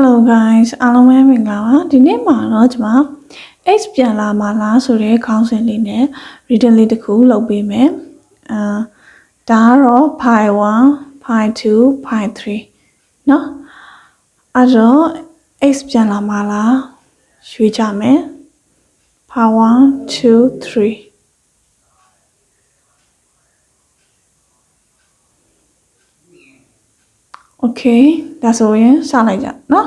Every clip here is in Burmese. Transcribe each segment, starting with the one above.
Hello guys အားလုံးပဲမင်္ဂလာပါဒီနေ့မှာတော့ကျွန်မ X ပြန်လာမှာလားဆိုတဲ့ခေါင်းစဉ်လေးနဲ့ reading လေးတစ်ခုလုပ်ပေးမယ်အာဒါကတော့ pi 1 pi 2 pi 3เนาะအဲ့တော့ X ပြန်လာမှာလားရွေးကြမယ် pi 1 2 3 Okay ဒါဆိုရင်စလိုက်ကြเนาะ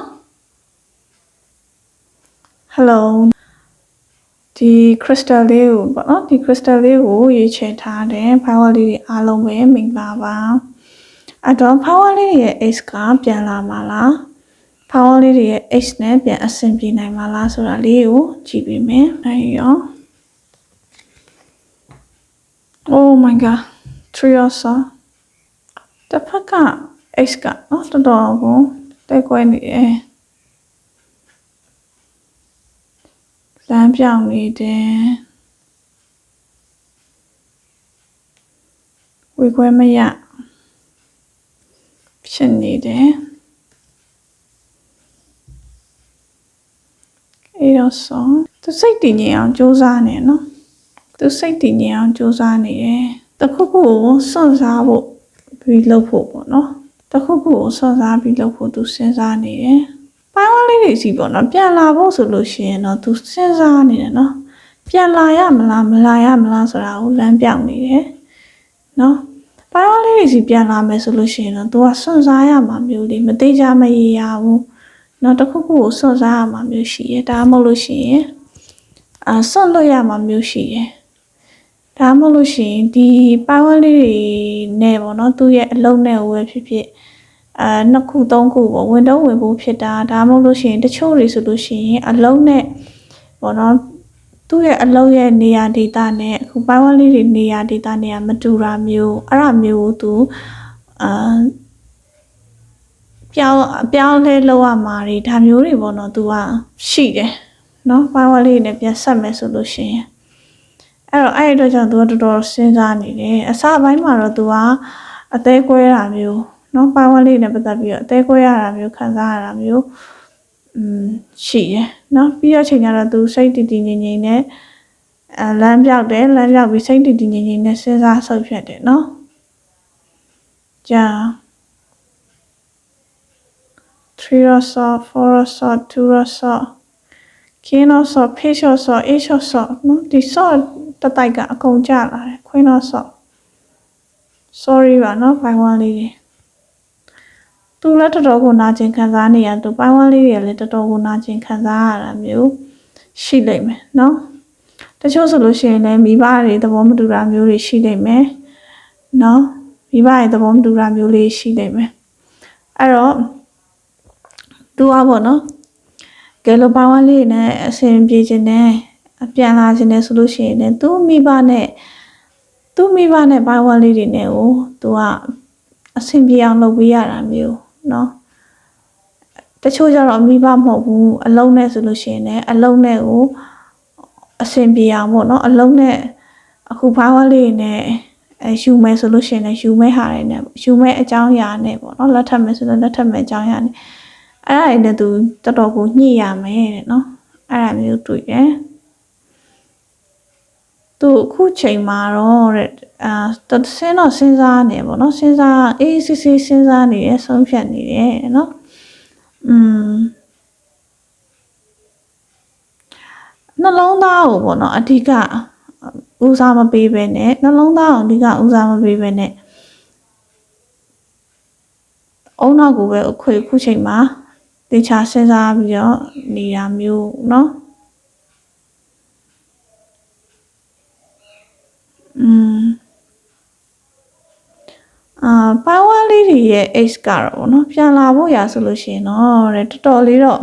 Hello ဒီ crystal လေးကိုပေါ့နော်ဒီ crystal လေးကိုရွေးချယ်ထားတဲ့ power လေးတွေအားလုံးပဲမင်္ဂလာပါအဲ့တော့ power လေးတွေရဲ့ x ကပြန်လာမှာလား power လေးတွေရဲ့ x နဲ့ပြန်အဆင်ပြေနိုင်မှာလားဆိုတာလေးကိုကြည့်ပေးမယ်အဲ့ရော Oh my god 3 also တစ်ဖက်က x ကနော်တော်တော်ကိုတက်ကွဲနေတယ်လမ်းပြောင်းနေတယ်ဝေခွဲမရဖြစ်နေတယ်အဲ့တော့ဆိုသူစိတ်တည်ငြိမ်အောင်ကြိုးစားနေနော်သူစိတ်တည်ငြိမ်အောင်ကြိုးစားနေတယ်တခုခုကိုစွန့်စားဖို့ပြီးလုပ်ဖို့ပေါ့နော် တခုခုကိုစွန့်စားပြီးလုပ်ဖို့သူစဉ်းစားနေတယ်ပိုင်းဝါလေးတွေစီပေါ့နော်ပြန်လာဖို့ဆိုလို့ရှိရင်တော့သူစဉ်းစားနေတယ်နော်ပြန်လာရမလားမလာရမလားဆိုတာကိုလမ်းပြောင်းနေတယ်နော်ပိုင်းဝါလေးတွေစီပြန်လာမယ်ဆိုလို့ရှိရင်တော့သူကစွန့်စားရမှာမျိုးလေးမသေးကြမရေရဘူးနော်တခုခုကိုစွန့်စားရမှာမျိုးရှိရဒါမှမဟုတ်လို့ရှိရင်အာစွန့်လို့ရမှာမျိုးရှိရ ဒါမှမဟုတ်လို့ရှိရင်ဒီပိုင်းဝါလေးတွေနဲ့ပေါ့နော်သူ့ရဲ့အလုံးနဲ့ဝယ်ဖြစ်ဖြစ်အဲနှစ်ခုသုံးခုပေါ့ဝင်တော့ဝင်ဖို့ဖြစ်တာဒါမှမဟုတ်လို့ရှိရင်တချို့တွေဆိုလို့ရှိရင်အလုံးနဲ့ပေါ့နော်သူ့ရဲ့အလုံးရဲ့နေရာဒေတာနဲ့အခုပိုင်းဝန်းလေးတွေနေရာဒေတာနေရာမတူတာမျိုးအဲ့ဒါမျိုးကိုသူအာပြောင်းပြောင်းလဲလောက်ရမှာတွေဒါမျိုးတွေပေါ့နော်သူကရှိတယ်နော်ပိုင်းဝန်းလေးနဲ့ပြန်ဆက်မယ်ဆိုလို့ရှိရင် အဲ့တော့အဲ့ဒီတော့ကြောင့်သူကတော်တော်စဉ်းစားနေတယ်အစပိုင်းမှာတော့သူကအသေးကွဲတာမျိုးနော်ပိုင်းဝန်းလေးနဲ့ပတ်သက်ပြီးတော့အသေးကွဲရတာမျိုးခံစားရတာမျိုးอืมရှိတယ်နော်ပြီးတော့ချိန်ကျတော့သူစိတ်တည်တည်ငြိမ်ငြိမ်နဲ့အဲလမ်းပြောက်တယ်လမ်းပြောက်ပြီးစိတ်တည်တည်ငြိမ်ငြိမ်နဲ့စဉ်းစားဆုပ်ဖြတ်တယ်နော်ကြာ3 or so 4 or so 2 or so ခင်းတော့ဆော့ဖေးဆော့ဆော့အေးဆော့ဆော့နော်ဒီဆော့တတိုက်ကအကုန်ကြလာတယ်ခွင်းတော့ဆော့ sorry ပါနော်ဘိုင်ဝမ်လေးတွေသူလည်းတော်တော်ကိုနာကျင်ခံစားနေရသူဘိုင်ဝမ်လေးတွေလည်းတော်တော်ကိုနာကျင်ခံစားရတာမျိုးရှိလိမ့်မယ်နော်တချို့ဆိုလို့ရှိရင်လည်းမိဘတွေသဘောမတူတာမျိုးတွေရှိလိမ့်မယ်နော်မိဘတွေသဘောမတူတာမျိုးလေးရှိလိမ့်မယ်အဲ့တော့သူอ่ะပေါ့နော် ကဲလိုပါဝါလေးနဲ့အဆင်ပြေခြင်းနဲ့ပြန်လာခြင်းနဲ့ဆိုလို့ရှိရင်လည်းသူ့မိဘနဲ့သူ့မိဘနဲ့ပါဝါလေးတွေနဲ့ကိုသူကအဆင်ပြေအောင်လုပ်ပေးရတာမျိုးเนาะတချို့ကျတော့မိဘမဟုတ်ဘူးအလုံးနဲ့ဆိုလို့ရှိရင်လည်းအလုံးနဲ့ကိုအဆင်ပြေအောင်ပေါ့เนาะအလုံးနဲ့အခုဘာဝါလေးနဲ့အဲယူမယ်ဆိုလို့ရှိရင်လည်းယူမဲ့ဟာတွေနဲ့ယူမဲ့အကြောင်းအရာနဲ့ပေါ့เนาะလက်ထပ်မယ်ဆိုတော့လက်ထပ်မဲ့အကြောင်းအရာနဲ့ အဲ့ဒါတွေနဲ့သူတော်တော်ကိုညှိရမယ်တဲ့နော်အဲ့ဒါမျိုးတွေ့တယ်သူအခုချိန်မှာတော့တဲ့အာတဆင်းတော့စဉ်းစားနေပေါ့နော်စဉ်းစားအေးစစ်စစ်စဉ်းစားနေတယ်ဆုံးဖြတ်နေတယ်နော်อืมနှလုံးသားကိုပေါ့နော်အဓိကဦးစားမပေးဘဲနဲ့နှလုံးသားကိုအဓိကဦးစားမပေးဘဲနဲ့အုံနောက်ကိုပဲအခုခုချိန်မှာ တေချာစဉ်းစားပြီးတော့နေတာမျိုးเนาะอืมအာပါဝါလေးတွေရဲ့ X ကတော့ဗောနော်ပြန်လာဖို့ရာဆိုလို့ရှိရင်တော့တဲ့တော်တော်လေးတော့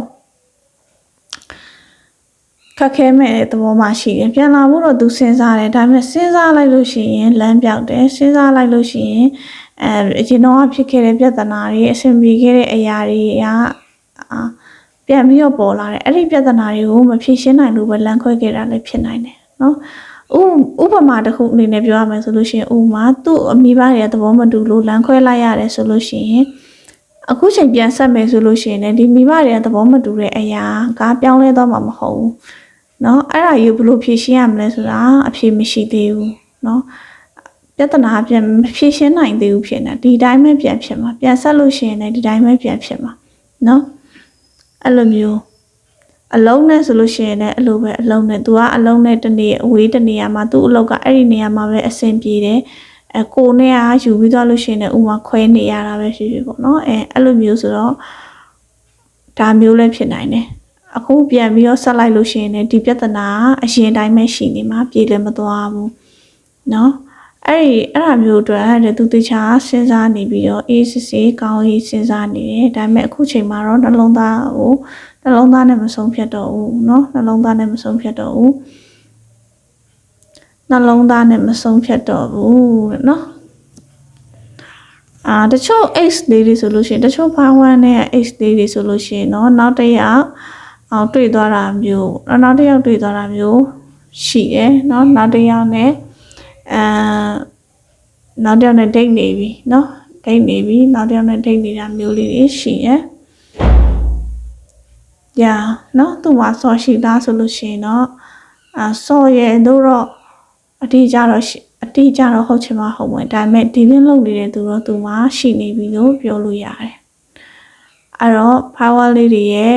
ခက်ခဲမဲ့သဘောမှရှိတယ်ပြန်လာဖို့တော့သူစဉ်းစားတယ်ဒါပေမဲ့စဉ်းစားလိုက်လို့ရှိရင်လမ်းပြောက်တယ်စဉ်းစားလိုက်လို့ရှိရင်အဲအရင်တော့ဖြစ်ခဲ့တဲ့ပြဿနာတွေအဆင်ပြေခဲ့တဲ့အရာတွေကအာ ပြန်ပြီးတော့ပေါ်လာတယ်အဲ့ဒီပြဿနာတွေကိုမဖြေရှင်းနိုင်လို့ပဲလမ်းခွဲခဲ့တာလည်းဖြစ်နိုင်တယ်နော်ဥဥပမာတစ်ခုအနေနဲ့ပြောရမယ်ဆိုလို့ရှိရင်ဥမာသူ့အမိဘရဲ့သဘောမတူလို့လမ်းခွဲလိုက်ရတယ်ဆိုလို့ရှိရင် အခုချိန်ပြန်ဆက်မယ်ဆိုလို့ရှိရင်လည်းဒီမိဘတွေကသဘောမတူတဲ့အရာကပြောင်းလဲတော့မှာမဟုတ်ဘူးเนาะအဲ့ဒါကြီးဘယ်လိုဖြေရှင်းရမလဲဆိုတာအဖြေမရှိသေးဘူးเนาะပြဿနာပြန်မဖြေရှင်းနိုင်သေးဘူးဖြစ်နေဒီတိုင်းပဲပြန်ဖြစ်မှာပြန်ဆက်လို့ရှိရင်လည်းဒီတိုင်းပဲပြန်ဖြစ်မှာเนาะ အဲ့လိုမျိုးအလုံးနဲ့ဆိုလို့ရှိရင်လည်းအဲ့လိုပဲအလုံးနဲ့ तू ကအလုံးနဲ့တနေ့အဝေးတနေရာမှာသူ့အလောက်ကအဲ့ဒီနေရာမှာပဲအဆင်ပြေတယ်အဲကိုနဲ့ကယူပြီးသွားလို့ရှိရင်လည်းဥမာခွဲနေရတာပဲဖြစ်ဖြစ်ပေါ့နော်အဲအဲ့လိုမျိုးဆိုတော့ဒါမျိုးလည်းဖြစ်နိုင်တယ်အခုပြန်ပြီးတော့ဆက်လိုက်လို့ရှိရင်လည်းဒီပြဿနာကအရင်တိုင်းပဲရှိနေမှာပြေလည်းမသွားဘူးเนาะ အဲ့ဒီအဲ့ဒါမျိုးအတွက်တဲ့သူတခြားစဉ်းစားနေပြီးတော့အေးစစ်စစ်ကောင်းရေးစဉ်းစားနေတယ်ဒါပေမဲ့အခုချိန်မှာတော့နှလုံးသားကိုနှလုံးသားနဲ့မဆုံးဖြတ်တော့ဘူးเนาะနှလုံးသားနဲ့မဆုံးဖြတ်တော့ဘူးနှလုံးသားနဲ့မဆုံးဖြတ်တော့ဘူးတဲ့เนาะအာတချို့ X လေးတွေဆိုလို့ရှိရင်တချို့5-1နဲ့ X လေးတွေဆိုလို့ရှိရင်เนาะနောက်တစ်ယောက်အောင်တွေ့သွားတာမျိုးနောက်တစ်ယောက်တွေ့သွားတာမျိုးရှိတယ်เนาะနောက်တစ်ယောက်နဲ့ အာနောက်တစ်ယောက်နဲ့ date နေပြီเนาะ date နေပြီနောက်တစ်ယောက်နဲ့ date နေတာမျိုးလေးတွေရှိရယ် ညာနော်သူ့မှာဆော့ရှိသားဆိုလို့ရှိရင်တော့အာဆော့ရဲ့တို့တော့အတိအကျတော့ရှိအတိအကျတော့ဟုတ်ချင်မှဟုတ်မယ်ဒါပေမဲ့ဒီလင်းလုပ်နေတဲ့သူတော့သူမှာရှိနေပြီလို့ပြောလို့ရတယ်အဲ့တော့ power လေးတွေရဲ့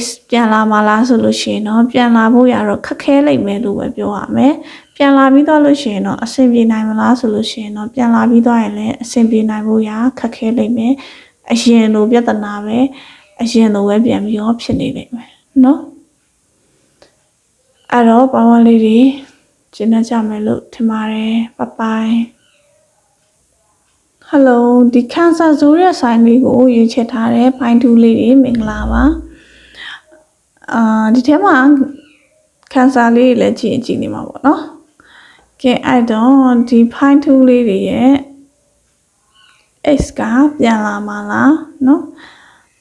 X ပြန်လာမလားဆိုလို့ရှိရင်တော့ပြန်လာဖို့ရတော့ခက်ခဲလိမ့်မယ်လို့ပဲပြောရမယ် ပြန်လာပြီးတော့လို့ရှိရင်တော့အဆင်ပြေနိုင်မလားဆိုလို့ရှိရင်တော့ပြန်လာပြီးတော့ရင်လည်းအဆင်ပြေနိုင်ဖို့ရခက်ခဲလိမ့်မယ်အရင်လိုပြဿနာပဲအရင်လိုပဲပြန်ပြီးတော့ဖြစ်နေလိမ့်မယ်နော်အဲ့တော့ဘာဝလေးတွေကျင်းနေကြမယ်လို့ထင်ပါတယ်ဘိုင်ဟယ်လိုဒီခန်းစာဆိုတဲ့ဆိုင်လေးကိုရွေးချယ်ထားတဲ့ပိုင်းတူးလေးတွေမင်္ဂလာပါအာဒီထဲမှာခန်းစာလေးတွေလည်းကြည့်ကြည့်နေမှာပေါ့နော် ကဲအဲ့တော့ဒီပိုင်းတူးလေးတွေရဲ့ x ကပြန်လာမှာလားเนาะ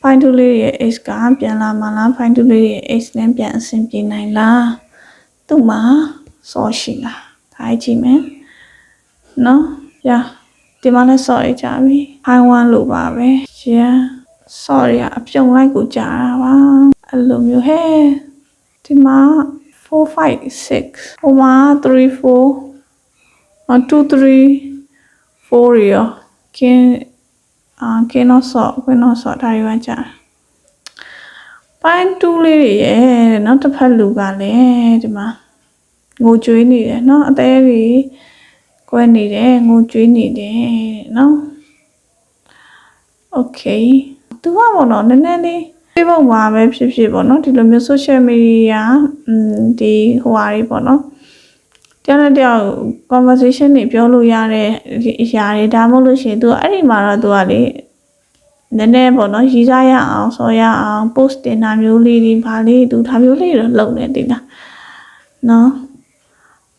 find to လေးရဲ့ x ကပြန်လာမှာလား find to လေးရဲ့ x နဲ့ပြန်အဆင်ပြေနိုင်လားသူ့မှာစောရှိလားဒါကြည့်မယ်เนาะရဒီမှာလည်းစောရကြပြီ i 1လို့ပါပဲရစောရအပြုံလိုက်ကိုကြာတာပါအဲ့လိုမျိုးဟဲ့ဒီမှာ 4 5 6ဟိုမှာ3 4 2 3 4ရောကင်းအာကင်းတော့ဆော့ကင်းတော့ဆော့ဒါတွေပဲကြာပိုင်းတူးလေးတွေရဲ့နောက်တစ်ဖက်လူကလည်းဒီမှာငိုကြွေးနေတယ်เนาะအသေးတွေကွဲနေတယ်ငိုကြွေးနေတယ်เนาะโอเคသူကပေါ့နော်နည်းနည်းလေး Facebook မှာပဲဖြစ်ဖြစ်ပေါ့နော်ဒီလိုမျိုး social media อืมဒီဟိုဟာတွေပေါ့နော်တယောက်နဲ့တယောက် conversation တွေပြောလို့ရတဲ့အရာတွေဒါမှမဟုတ်လို့ရှိရင် तू အဲ့ဒီမှာတော့ तू ကလေနည်းနည်းပေါ့နော်ရေးစားရအောင်ဆိုရအောင် post တင်တာမျိုးလေးတွေဗာလေး तू ဒါမျိုးလေးတော့လုပ်နေတယ်လားနော်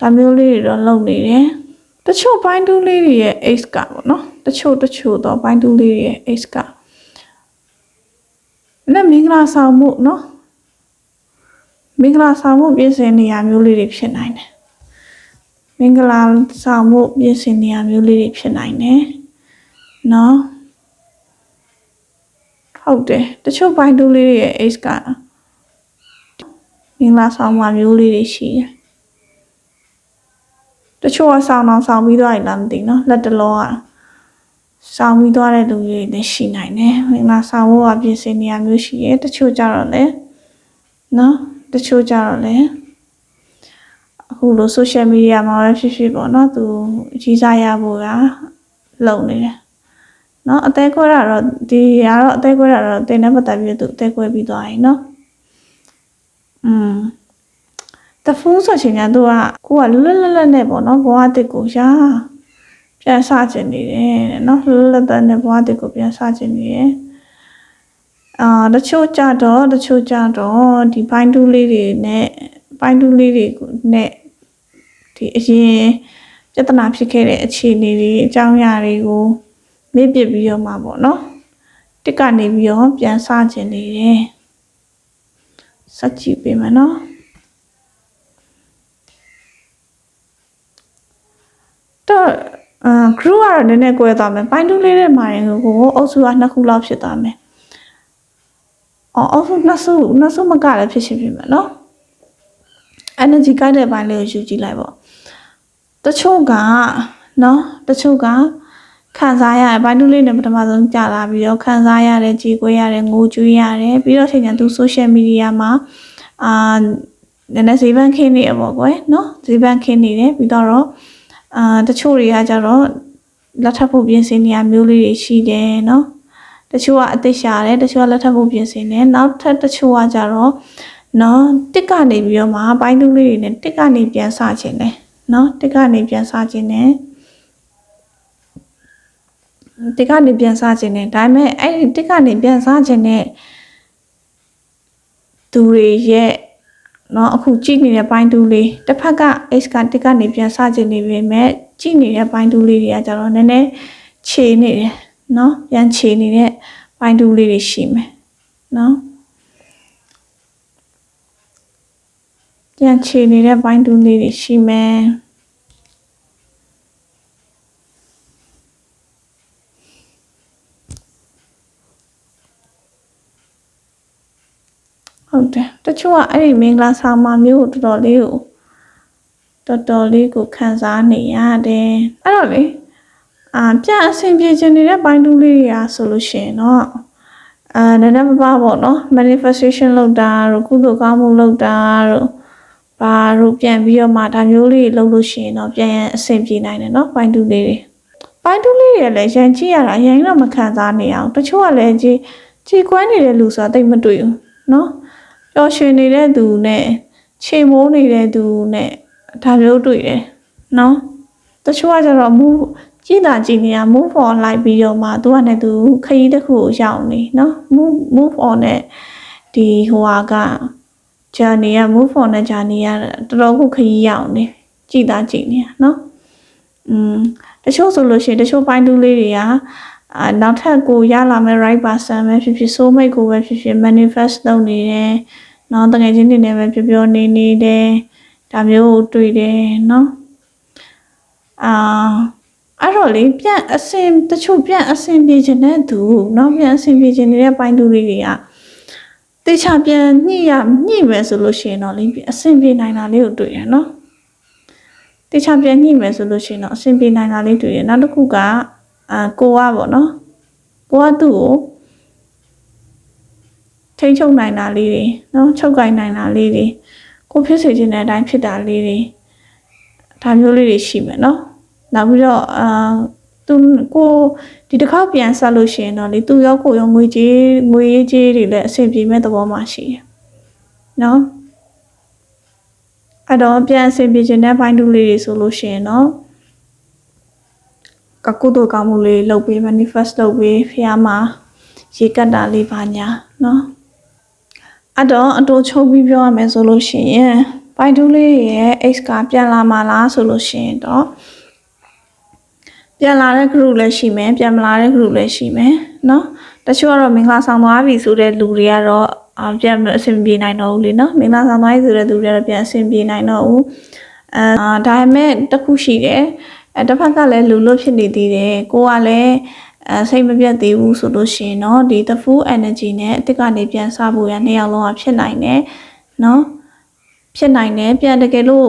ဒါမျိုးလေးတွေတော့လုပ်နေတယ်တချို့ပိုင်းတူးလေးတွေရဲ့ X ကပေါ့နော်တချို့တချို့တော့ပိုင်းတူးလေးတွေရဲ့ X က နဲ့မင်္ဂလာဆောင်မှုနော်မင်္ဂလာဆောင်မှုပြင်ဆင်နေရမျိုးလေးတွေဖြစ်နိုင်တယ်မင်္ဂလာဆောင်မှုပြင်ဆင်နေရမျိုးလေးတွေဖြစ်နိုင်တယ်နော်ဟုတ်တယ်တချို့ပိုင်းတူးလေးတွေရဲ့ age ကမင်္ဂလာဆောင်မှာမျိုးလေးတွေရှိတယ်တချို့ကဆောင်းအောင်ဆောင်းပြီးတော့လားမသိနော်လက်တလောက ဆောင်းပြီးသွားတဲ့လူတွေလည်းရှိနိုင်တယ်မင်္ဂလာဆောင်ဖို့ကပြင်ဆင်နေရမျိုးရှိရဲ့တချို့ကြတော့လေနော်တချို့ကြတော့လေအခုလို social media မှာပဲဖြစ်ဖြစ်ပေါ့နော်သူကြီးစားရဖို့ကလုံနေတယ်နော်အသေးခွဲတာတော့ဒီကတော့အသေးခွဲတာတော့တင်တဲ့ပတ်သက်ပြီးသူအသေးခွဲပြီးသွားရင်နော်อืมတဖူးဆိုချင်ညာသူကကိုကလွတ်လပ်လပ်နဲ့ပေါ့နော်ဘဝတစ်ကိုရာ ပြန်စချင်နေတယ်တဲ့နော်လွတ်လပ်လပ်နဲ့ဘဝတစ်ကိုပြန်စချင်နေတယ်အာတချို့ကြတော့တချို့ကြတော့ဒီဘိုင်းတူးလေးတွေနဲ့ဘိုင်းတူးလေးတွေနဲ့ဒီအရင်ပြဿနာဖြစ်ခဲ့တဲ့အခြေအနေတွေအကြောင်းအရာတွေကိုမေ့ပစ်ပြီးတော့မှပေါ့နော်တစ်ကနေပြီးတော့ပြန်စချင်နေတယ်စက်ကြည့်ပေးမယ်နော်တော့ အမ် group ကတော့နည်းနည်းကွဲသွားမယ်ပိုင်းတူးလေးတဲ့မှာရင်ကိုအုပ်စုကနှစ်ခုလောက်ဖြစ်သွားမယ်အော်အုပ်စုနှစ်စုနှစ်စုမကလည်းဖြစ်ရှင်ဖြစ်မယ်နော် energy ကိုက်တဲ့ဘိုင်းလေးကိုယူကြည့်လိုက်ပေါ့တချို့ကနော်တချို့ကခံစားရတယ်ဘိုင်းတူးလေးနဲ့ပထမဆုံးကြာလာပြီးတော့ခံစားရတယ်ကြေကွေးရတယ်ငိုကြွေးရတယ်ပြီးတော့ချိန်ကျသူ social media မှာအာနည်းနည်းဈေးပန်းခင်းနေရပေါ့ကွယ်နော်ဈေးပန်းခင်းနေတယ်ပြီးတော့ အာတချို့တွေကကြတော့လက်ထပ်ဖို့ပြင်ဆင်နေရမျိုးလေးတွေရှိတယ်နော်တချို့ကအသက်ရှာတယ်တချို့ကလက်ထပ်ဖို့ပြင်ဆင်တယ်နောက်ထပ်တချို့ကကြတော့နော်တစ်ကနေပြီးတော့မှဘိုင်းတူးလေးတွေနဲ့တစ်ကနေပြန်စခြင်းတယ်နော်တစ်ကနေပြန်စခြင်းတယ်တစ်ကနေပြန်စခြင်းတယ်ဒါပေမဲ့အဲ့ဒီတစ်ကနေပြန်စခြင်းနဲ့သူတွေရဲ့ နော်အခုကြည့်နေတဲ့ပိုင်းတူးလေးတစ်ဖက်က h ကတစ်ကနေပြန်စကျင်နေပေမဲ့ကြည့်နေတဲ့ပိုင်းတူးလေးတွေကကျတော့နည်းနည်းခြေနေတယ်နော်ပြန်ခြေနေတဲ့ပိုင်းတူးလေးတွေရှိမယ်နော်ပြန်ခြေနေတဲ့ပိုင်းတူးလေးတွေရှိမယ် ဟုတ်တယ်တချို့ကအဲ့ဒီမင်္ဂလာဆောင်မမျိုးကိုတော်တော်လေးကိုတော်တော်လေးကိုခံစားနေရတယ်အဲ့တော့လေအာပြန်အဆင်ပြေခြင်းနေတဲ့ဘိုင်းတူးလေးတွေအားဆိုလို့ရှိရင်တော့အာနည်းနည်းပါးပါးပေါ့နော် manifestation လုပ်တာတို့ကုသိုလ်ကောင်းမှုလုပ်တာတို့ဘာတို့ပြန်ပြီးတော့မှဒါမျိုးလေးလုပ်လို့ရှိရင်တော့ပြန်အဆင်ပြေနိုင်တယ်နော်ဘိုင်းတူးလေးတွေဘိုင်းတူးလေးတွေလည်းရန်ကြည့်ရတာရန်တော့မခံစားနေအောင်တချို့ကလည်းကြည်ကြည်ကွမ်းနေတဲ့လူဆိုတာတိတ်မတွေ့ဘူးနော် ပျော်ရွှင်နေတဲ့သူနဲ့ခြေမိုးနေတဲ့သူနဲ့ဒါမျိုးတွေ့တယ်နော်တချို့ကကျတော့ move ကြည်တာကြည်နေတာ move on လိုက်ပြီးတော့မှသူကနဲ့သူခရီးတစ်ခုကိုရောက်နေနော် move move on နဲ့ဒီဟိုဟာက journey က move on နဲ့ journey ကတော်တော်ခုခရီးရောက်နေကြည်တာကြည်နေတာနော်อืมတချို့ဆိုလို့ရှိရင်တချို့ပိုင်းတူးလေးတွေက အာနောက်ထပ်ကိုရလာမဲ့ right person ပဲဖြစ်ဖြစ် soul mate ကိုပဲဖြစ်ဖြစ် manifest လုပ်နေတယ်။နော်တကယ်ချင်းနေနေပဲပြောပြောနေနေတယ်။ဒါမျိုးကိုတွေ့တယ်နော်။အာအဲ့တော့လေပြန်အစင်တချို့ပြန်အစင်ပြေခြင်းတဲ့သူနော်ပြန်အစင်ပြေခြင်းနေတဲ့ပိုင်းသူလေးတွေကတေချာပြန်ညှိရညှိမယ်ဆိုလို့ရှိရင်တော့လေအစင်ပြေနိုင်တာလေးကိုတွေ့ရနော်။တေချာပြန်ညှိမယ်ဆိုလို့ရှိရင်တော့အစင်ပြေနိုင်တာလေးတွေ့ရနောက်တစ်ခုက အာကိုကပေါ့နော်ကိုကသူ့ကိုထိန်းချုပ်နိုင်တာလေးတွေနော်ချုပ်ကင်နိုင်တာလေးတွေကိုဖြစ်စေခြင်းတဲ့အတိုင်းဖြစ်တာလေးတွေဒါမျိုးလေးတွေရှိမယ်နော်နောက်ပြီးတော့အာသူကိုဒီတစ်ခါပြန်ဆက်လို့ရှိရင်တော့လေသူရောကိုရောငွေကြေးငွေရေးကြေးတွေလည်းအဆင်ပြေမဲ့သဘောမှရှိတယ်နော်အဲ့တော့ပြန်အဆင်ပြေခြင်းတဲ့ဘိုင်းတူလေးတွေဆိုလို့ရှိရင်တော့ ကကုသိုလ်ကောင်းမှုလေးလုပ်ပေး manifest လုပ်ပေးဖះမှာရေကတ်တာလေးပါညာเนาะအဲ့တော့အတူချုပ်ပြီးပြောရမယ်ဆိုလို့ရှိရင်ပိုင်တူးလေးရဲ့ X ကပြန်လာမှာလားဆိုလို့ရှိရင်တော့ပြန်လာတဲ့ group လည်းရှိမယ်ပြန်မလာတဲ့ group လည်းရှိမယ်เนาะတချို့ကတော့မင်္ဂလာဆောင်သွားပြီဆိုတဲ့လူတွေကတော့အပြန်အဆင်ပြေနိုင်တော့ဘူးလေနော်မင်္ဂလာဆောင်သွားပြီဆိုတဲ့လူတွေကတော့ပြန်အဆင်ပြေနိုင်တော့ဘူးအဲဒါပေမဲ့တစ်ခုရှိတယ် အဲတစ်ဖက်ကလည်းလူလို့ဖြစ်နေသေးတယ်ကိုကလည်းအဲစိတ်မပြတ်သေးဘူးဆိုလို့ရှိရင်เนาะဒီ the full energy နဲ့အစ်စ်ကနေပြန်စဖို့ရနှစ်ယောက်လုံးကဖြစ်နိုင်တယ်เนาะဖြစ်နိုင်တယ်ပြန်တကယ်လို့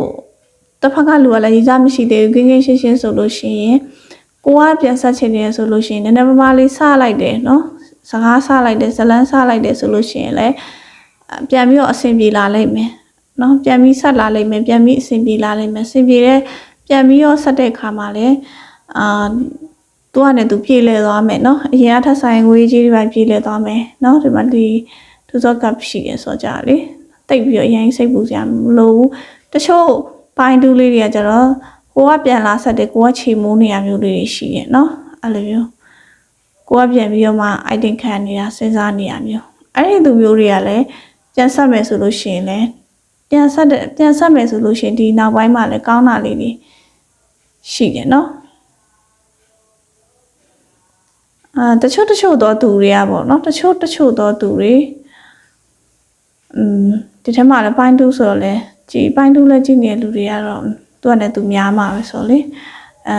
တစ်ဖက်ကလူကလည်းရည်စားမရှိသေးဘူးဂင်းဂင်းရှင်းရှင်းဆိုလို့ရှိရင်ကိုကပြန်ဆက်ချင်တယ်ဆိုလို့ရှိရင်နည်းနည်းပါးပါးလေးစလိုက်တယ်เนาะစကားစလိုက်တယ်ဇလန်းစလိုက်တယ်ဆိုလို့ရှိရင်လည်းပြန်ပြီးတော့အဆင်ပြေလာလိမ့်မယ်เนาะပြန်ပြီးဆက်လာလိမ့်မယ်ပြန်ပြီးအဆင်ပြေလာလိမ့်မယ်အဆင်ပြေတဲ့ ပြန်ပြီးတော့ဆက်တဲ့ခါမှာလည်းအာသူကလည်းသူပြေလဲသွားမယ်เนาะအရင်ကထပ်ဆိုင်ငွေကြီးတွေပဲပြေလဲသွားမယ်เนาะဒီမှာဒီသူစောကပ်ရှိတယ်ဆိုကြလေတိတ်ပြီးတော့အရင်စိတ်ပူစရာမလိုဘူးတချို့ပိုင်းတူးလေးတွေကကျတော့ကိုကပြန်လာဆက်တယ်ကိုကခြေမိုးနေရမျိုးလေးတွေရှိတယ်เนาะအဲ့လိုမျိုးကိုကပြန်ပြီးတော့မှ item ခံနေတာစဉ်းစားနေရမျိုးအဲ့ဒီသူမျိုးတွေကလည်းပြန်ဆက်မယ်ဆိုလို့ရှိရင်လည်းပြန်ဆက်ပြန်ဆက်မယ်ဆိုလို့ရှိရင်ဒီနောက်ပိုင်းမှာလည်းကောင်းတာလေးတွေ ရှိတယ်နော်အာတချို့တချို့တော့သူတွေကပေါ့နော်တချို့တချို့တော့သူတွေอืมဒီထဲမှာလည်းပိုင်းတူးဆိုတော့လေကြည်ပိုင်းတူးလည်းကြည့်နေတဲ့လူတွေကတော့သူကလည်းသူများမှာပဲဆိုလေအဲ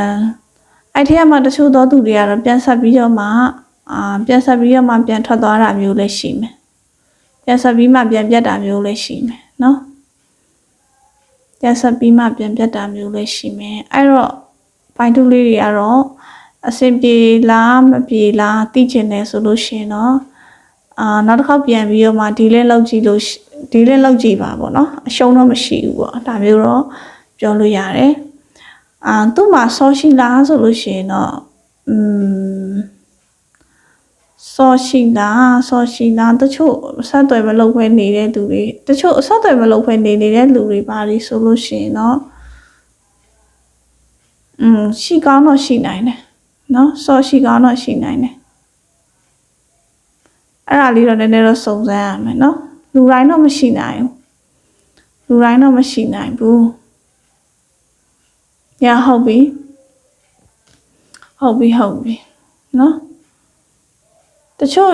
အဲ့ထဲမှာတချို့သောသူတွေကတော့ပြန်ဆက်ပြီးတော့မှအာပြန်ဆက်ပြီးတော့မှပြန်ထွက်သွားတာမျိုးလည်းရှိမယ်ပြန်ဆက်ပြီးမှပြန်ပြတ်တာမျိုးလည်းရှိမယ်နော် ပြန်ဆက်ပြီးမှပြန်ပြတ်တာမျိုးလည်းရှိမယ်အဲ့တော့ပိုင်းတူလေးတွေကတော့အဆင်ပြေလားမပြေလားသိချင်တယ်ဆိုလို့ရှိရင်တော့အာနောက်တစ်ခေါက်ပြန်ပြီးတော့မှဒီလေးလောက်ကြည့်လို့ရှိဒီလေးလောက်ကြည့်ပါပေါ့နော်အရှုံးတော့မရှိဘူးပေါ့ဒါမျိုးတော့ပြောလို့ရတယ်အာသူ့မှာဆောရှိလားဆိုလို့ရှိရင်တော့อืม ဆောရှိလားဆောရှိလားတချို့ဆက်သွယ်မလုပ်ခွင့်နေတဲ့သူတွေတချို့ဆက်သွယ်မလုပ်ခွင့်နေနေတဲ့လူတွေပါလိဆိုလို့ရှိရင်တော့อืมရှိကောင်းတော့ရှိနိုင်တယ်နော်ဆောရှိကောင်းတော့ရှိနိုင်တယ်အဲ့ဒါလေးတော့နည်းနည်းတော့စုံစမ်းရမယ်နော်လူတိုင်းတော့မရှိနိုင်ဘူးလူတိုင်းတော့မရှိနိုင်ဘူးရဟုတ်ပြီဟုတ်ပြီဟုတ်ပြီနော် တချို့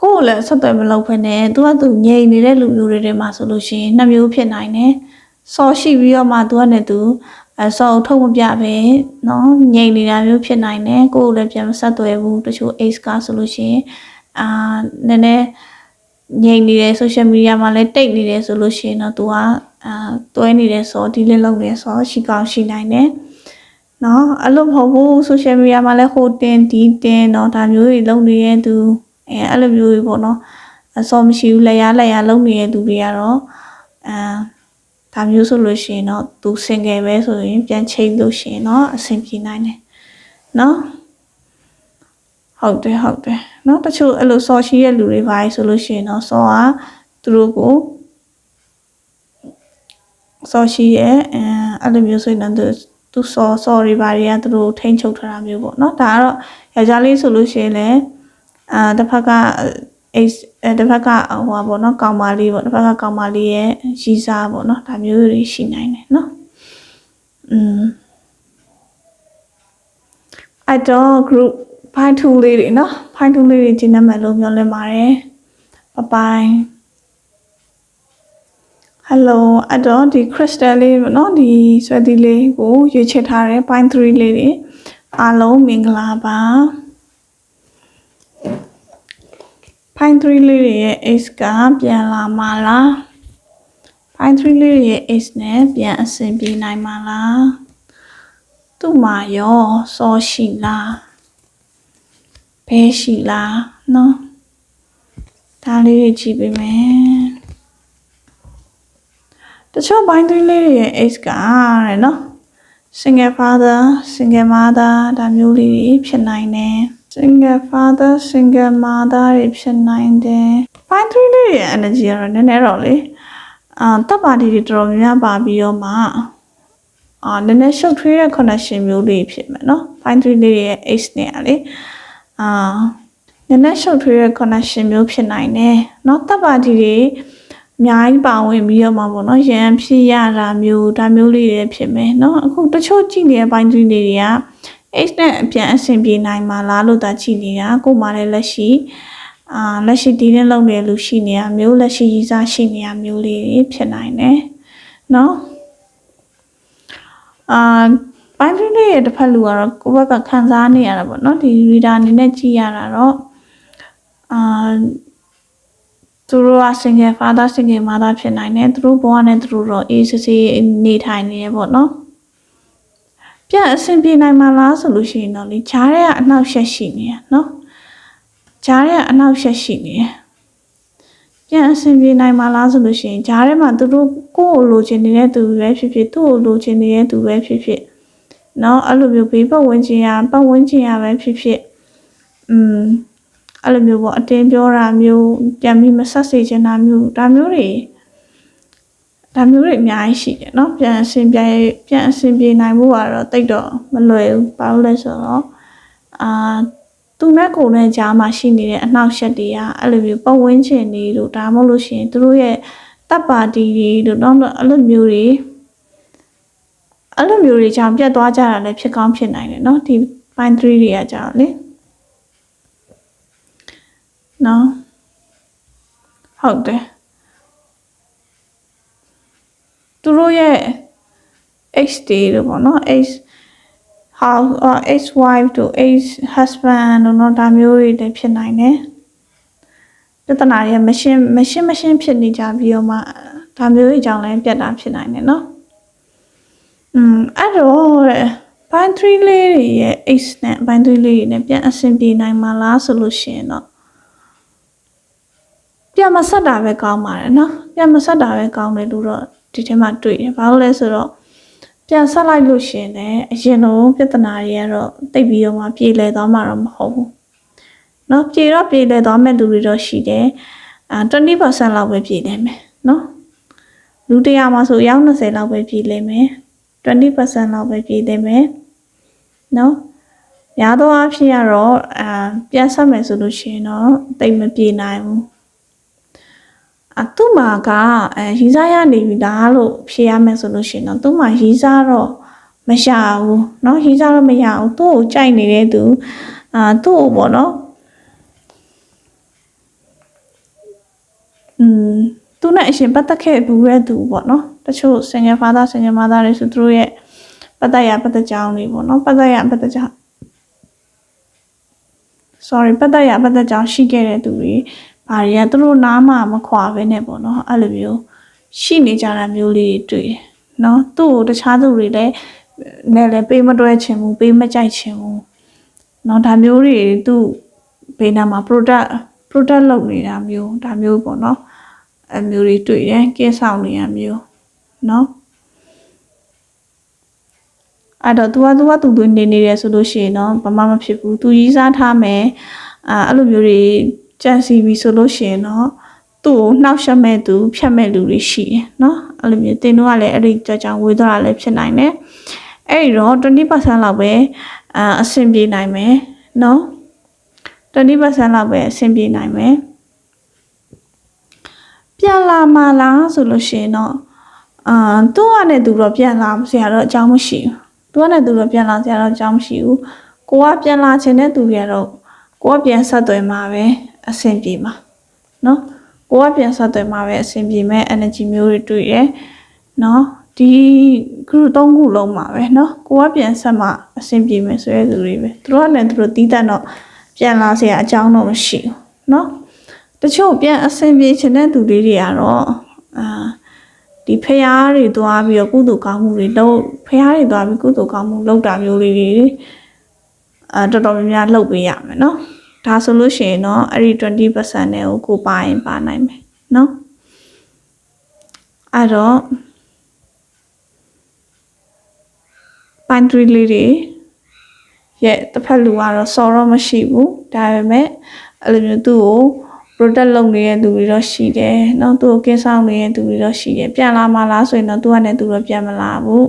ကိုယ်လည်းဆက်သွယ်မလုပ်ခွင့်နဲ့သူကသူငြိမ်နေတဲ့လူမျိုးတွေထဲမှာဆိုလို့ရှိရင်နှစ်မျိုးဖြစ်နိုင်တယ်စော်ရှိပြီးတော့မှသူကနဲ့သူအစော်ထုတ်မပြပဲเนาะငြိမ်နေတာမျိုးဖြစ်နိုင်တယ်ကိုယ်လည်းပြန်မဆက်သွယ်ဘူးတချို့ ace ကဆိုလို့ရှိရင်အာနည်းနည်းငြိမ်နေတယ် social media မှာလည်းတိတ်နေတယ်ဆိုလို့ရှိရင်တော့ तू ကအာတွဲနေတယ်ဆိုဒီလေးလုပ်နေဆိုရှိကောင်းရှိနိုင်တယ် နော်အဲ့လိုမဟုတ်ဘူး social media မှာလည်းဟိုတင်ဒီတင်เนาะဒါမျိုးတွေလုပ်နေတဲ့သူအဲအဲ့လိုမျိုးတွေပေါ့နော်အစောမရှိဘူးလက်ရလက်ရလုပ်နေတဲ့သူတွေကတော့အာဒါမျိုးဆိုလို့ရှိရင်တော့သူ single ပဲဆိုရင်ပြန်ချိန်လို့ရှိရင်တော့အဆင်ပြေနိုင်တယ်နော်ဟုတ်တယ်ဟုတ်တယ်เนาะတချို့အဲ့လိုစော်ရှိရဲ့လူတွေပါဆိုလို့ရှိရင်တော့စော်ကသူတို့ကိုစော်ရှိရဲ့အဲအဲ့လိုမျိုးဆိုရင်တော့ သူစော်စော်တွေဘာတွေကသူတို့ထိမ့်ချုပ်ထားတာမျိုးပေါ့နော်ဒါကတော့ယောက်ျားလေးဆိုလို့ရှိရင်လည်းအာတစ်ဖက်ကအဲ့တစ်ဖက်ကဟိုပါနော်ကောင်မလေးပေါ့တစ်ဖက်ကကောင်မလေးရဲ့ရီစာပေါ့နော်ဒါမျိုးတွေရှိနိုင်တယ်နော်อืมအဲ့တော့ group ဖိုင်2လေးတွေနော်ဖိုင်2လေးတွေဒီနံပါတ်လုံးပြောလင်းပါတယ်ဘိုင်ဘိုင် လိုအဲ့တော့ဒီ crystal လေးပေါ့နော်ဒီဆွဲသီးလေးကိုရွေးချယ်ထားတဲ့ point 3လေးတွေအားလုံးမင်္ဂလာပါ point 3လေးတွေရဲ့ ace ကပြန်လာမှာလား point 3လေးတွေရဲ့ ace နဲ့ပြန်အဆင်ပြေနိုင်မှာလားသူ့မှာရောစောရှိလားဘဲရှိလားနော်ဒါလေးတွေကြည့်ပေးမယ်တ ချို့ဘိုင်းသွင်းလေးတွေရဲ့ age ကတဲ့နော် single father single mother ဒါမျိုးလေးတွေဖြစ်နိုင်တယ် single father single mother တွေဖြစ်နိုင်တယ်ဘိုင်းသွင်းလေးတွေရဲ့ energy ကတော့နည်းနည်းတော့လေအာတပ်ပါတီတွေတော်တော်များများပါပြီးတော့မှအာနည်းနည်းရှုပ်ထွေးတဲ့ connection မျိုးလေးဖြစ်မယ်နော်ဘိုင်းသွင်းလေးတွေရဲ့ age နဲ့อ่ะလေအာနည်းနည်းရှုပ်ထွေးတဲ့ connection မျိုးဖြစ်နိုင်တယ်เนาะတပ်ပါတီတွေ အများကြီးပါဝင်ပြီးတော့မှပေါ့နော်ရန်ဖြစ်ရတာမျိုးဒါမျိုးလေးတွေဖြစ်မယ်နော်အခုတချို့ကြည့်နေတဲ့ပိုင်းတွင်းတွေက H နဲ့အပြန်အဆင်ပြေနိုင်မှာလားလို့သာကြည့်နေတာကိုမှလည်းလက်ရှိအာလက်ရှိဒီနေ့လုပ်နေလူရှိနေတာမျိုးလက်ရှိရည်စားရှိနေတာမျိုးလေးတွေဖြစ်နိုင်တယ်နော်အာပိုင်းတွင်းတွေတစ်ဖက်လူကတော့ကိုယ့်ဘက်ကခံစားနေရတာပေါ့နော်ဒီ reader အနေနဲ့ကြည့်ရတာတော့အာ သူတို့က single father single mother ဖြစ်နိုင်တယ်သူတို့ဘဝနဲ့သူတို့တော့အေးဆေးဆေးနေထိုင်နေရပေါ့နော်ပြန်အဆင်ပြေနိုင်မှာလားဆိုလို့ရှိရင်တော့လေဂျားရဲကအနောက်ရှက်ရှိနေရနော်ဂျားရဲကအနောက်ရှက်ရှိနေရပြန်အဆင်ပြေနိုင်မှာလားဆိုလို့ရှိရင်ဂျားရဲမှာသူတို့ကိုယ့်ကိုလိုချင်နေတဲ့သူပဲဖြစ်ဖြစ်သူ့ကိုလိုချင်နေတဲ့သူပဲဖြစ်ဖြစ်နော်အဲ့လိုမျိုးဘေးပတ်ဝန်းကျင်ရပတ်ဝန်းကျင်ရပဲဖြစ်ဖြစ်อืม အဲ့လိုမျိုးပေါ့အတင်းပြောတာမျိုးပြန်ပြီးမဆက်စေချင်တာမျိုးဒါမျိုးတွေဒါမျိုးတွေအများကြီးရှိတယ်เนาะပြန်အဆင်ပြေပြန်အဆင်ပြေနိုင်ဖို့ကတော့တိတ်တော့မလွယ်ဘူးဘာလို့လဲဆိုတော့အာသူနဲ့ကိုယ်နဲ့ကြားမှာရှိနေတဲ့အနှောက်အယှက်တွေကအဲ့လိုမျိုးပတ်ဝန်းကျင်တွေတို့ဒါမှမဟုတ်လို့ရှိရင်သူတို့ရဲ့တပ်ပါတီတွေတို့တော့အဲ့လိုမျိုးတွေအဲ့လိုမျိုးတွေကြောင့်ပြတ်သွားကြတာလည်းဖြစ်ကောင်းဖြစ်နိုင်တယ်เนาะဒီ fine 3တွေကကြောင့်လေ နော်ဟုတ်တယ်သူတို့ရဲ့ HD တို့ပေါ့နော် H house or H wife တို့ H husband တို့နော်ဒါမျိုးတွေလည်းဖြစ်နိုင်တယ်ပြဿနာတွေမရှင်းမရှင်းမရှင်းဖြစ်နေကြပြီးတော့မှဒါမျိုးတွေကြောင့်လည်းပြတ်တာဖြစ်နိုင်တယ်နော်อืมအဲ့တော့ဘိုင်း3လေးတွေရဲ့ H နဲ့ဘိုင်း3လေးတွေနဲ့ပြန်အဆင်ပြေနိုင်မှာလားဆိုလို့ရှိရင်တော့ ပြန်မဆက်တာပဲကောင်းပါတယ်နော်ပြန်မဆက်တာပဲကောင်းတယ်လို့တော့ဒီထဲမှာတွေ့တယ်ဘာလို့လဲဆိုတော့ပြန်ဆက်လိုက်လို့ရှင်လည်းအရင်တော့ပြဿနာတွေကတော့တိတ်ပြီးတော့မှပြေလည်သွားမှာတော့မဟုတ်ဘူးနော်ပြေတော့ပြေလည်သွားမဲ့လူတွေတော့ရှိတယ်အာ20%လောက်ပဲပြေလည်မယ်နော်လူတရာမှာဆိုရောင်း20လောက်ပဲပြေလည်မယ်20%လောက်ပဲပြေလည်မယ်နော်များသောအားဖြင့်ကတော့အာပြန်ဆက်မယ်ဆိုလို့ရှိရင်တော့တိတ်မပြေနိုင်ဘူး အသူ့မှာကအဲရီစားရနေပြီလားလို့ဖြေရမယ်ဆိုလို့ရှိရင်တော့သူ့မှာရီစားတော့မရဘူးเนาะရီစားတော့မရဘူးသူ့ကိုကြိုက်နေတဲ့သူအာသူ့ကိုပေါ့နော်อืมသူနဲ့အရှင်ပတ်သက်ခဲ့ဘူးတဲ့သူပေါ့နော်တချို့ single father single mother တွေဆိုသူတို့ရဲ့ပတ်သက်ရပတ်သက်ကြောင်းတွေပေါ့နော်ပတ်သက်ရပတ်သက်ကြောင်း sorry ပတ်သက်ရပတ်သက်ကြောင်းရှိခဲ့တဲ့သူတွေ ဘာတွေကသူတို့နားမှမခွာဘဲနဲ့ပေါ့နော်အဲ့လိုမျိုးရှိနေကြတာမျိုးလေးတွေတွေ့တယ်နော်သူ့ကိုတခြားသူတွေလည်းနဲ့လည်းပေးမတွဲချင်ဘူးပေးမကြိုက်ချင်ဘူးနော်ဒါမျိုးတွေသူ့ဘေးနားမှာ product product လုပ်နေတာမျိုးဒါမျိုးပေါ့နော်အမျိုးတွေတွေ့တယ်ကင်းဆောင်နေတာမျိုးနော်အဲ့တော့ तू က तू ကတူတူနေနေတယ်ဆိုလို့ရှိရင်တော့ဘာမှမဖြစ်ဘူး तू ရီးစားထားမယ်အာအဲ့လိုမျိုးတွေ ကြံစီပြီဆိုလို့ရှိရင်တော့သူ့ကိုနှောက်ယှက်မဲ့သူဖြတ်မဲ့လူတွေရှိတယ်နော်အဲ့လိုမျိုးတင်တော့ကလည်းအဲ့ဒီကြောက်ကြောင်ဝေးသွားတာလည်းဖြစ်နိုင်တယ်အဲ့ဒီတော့20%လောက်ပဲအာအဆင်ပြေနိုင်မယ်နော်20%လောက်ပဲအဆင်ပြေနိုင်မယ်ပြန်လာမလားဆိုလို့ရှိရင်တော့အာသူ့ကနေသူတော့ပြန်လာဆရာတော့အကြောင်းမရှိဘူးသူကနေသူတော့ပြန်လာဆရာတော့အကြောင်းမရှိဘူးကိုကပြန်လာခြင်းတဲ့သူတွေကတော့ကိုကပြန်ဆက်သွယ်မှာပဲ အဆင်ပြေမှာเนาะကိုကပြန်ဆက်သွယ်မှာပဲအဆင်ပြေမဲ့ energy မျိုးတွေတွေ့ရယ်เนาะဒီ group သုံးခုလုံးမှာပဲเนาะကိုကပြန်ဆက်မှာအဆင်ပြေမယ်ဆိုတဲ့သူတွေပဲသူတို့ကလည်းသူတို့တီးတတ်တော့ပြန်လာเสียအကြောင်းတော့မရှိဘူးเนาะတချို့ပြန်အဆင်ပြေချင်တဲ့သူတွေတွေကတော့အာဒီဖျားတွေသွားပြီးတော့ကုသိုလ်ကောင်းမှုတွေလုပ်ဖျားတွေသွားပြီးကုသိုလ်ကောင်းမှုလုပ်တာမျိုးလေးတွေအာတော်တော်များများလုပ်ပေးရမယ်เนาะ ဒါဆိုလို့ရှိရင်တော့အဲ့ဒီ20%နဲ့ကိုကိုပါရင်ပါနိုင်မယ်เนาะအဲ့တော့ boundary လေးတွေရဲ့တစ်ဖက်လူကတော့စော်တော့မရှိဘူးဒါပေမဲ့အဲ့လိုမျိုးသူ့ကို product လုပ်နေတဲ့သူတွေတော့ရှိတယ်เนาะသူ့ကိုကင်းဆောင်နေတဲ့သူတွေတော့ရှိတယ်ပြန်လာမှလားဆိုရင်တော့သူကလည်းသူတော့ပြန်မလာဘူး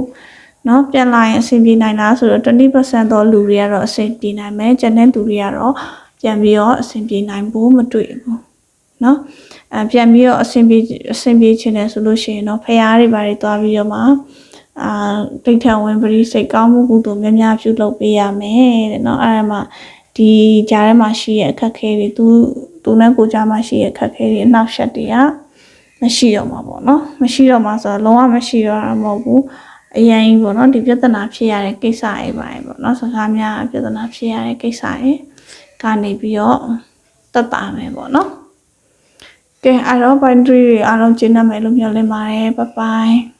เนาะပြန်လာရင်အဆင်ပြေနိုင်လားဆိုတော့20%သောလူတွေကတော့အဆင်ပြေနိုင်မယ်ကျန်တဲ့သူတွေကတော့ ပြန်ပြီးတော့အဆင်ပြေနိုင်ဖို့မတွေ့ဘူးเนาะအပြန်ပြီးတော့အဆင်ပြေအဆင်ပြေချင်တယ်ဆိုလို့ရှိရင်တော့ဖရားတွေဘာတွေတွားပြီးတော့မှအာဒိဋ္ဌံဝင်ပရိစိတ်ကောင်းမှုကုသိုလ်များများပြုလုပ်ပေးရမယ်တဲ့เนาะအဲ့ဒါမှဒီကြားထဲမှာရှိရဲ့အခက်အခဲတွေသူသူနဲ့ကိုကြားမှာရှိရဲ့အခက်အခဲတွေအနောက်ရှက်တွေကမရှိတော့မှာပေါ့နော်မရှိတော့မှာဆိုတော့လုံးဝမရှိတော့တာမဟုတ်ဘူးအရင်ကြီးပေါ့နော်ဒီပြဿနာဖြစ်ရတဲ့ကိစ္စတွေပါပေါ့နော်စကားများပြဿနာဖြစ်ရတဲ့ကိစ္စတွေ ကနေပြီးတော့တက်တာမယ်ပေါ့နော်ကဲအဲ့တော့ boundary တွေအားလုံးကျင်းနေမယ်လို့မျှော်လင့်ပါတယ် bye bye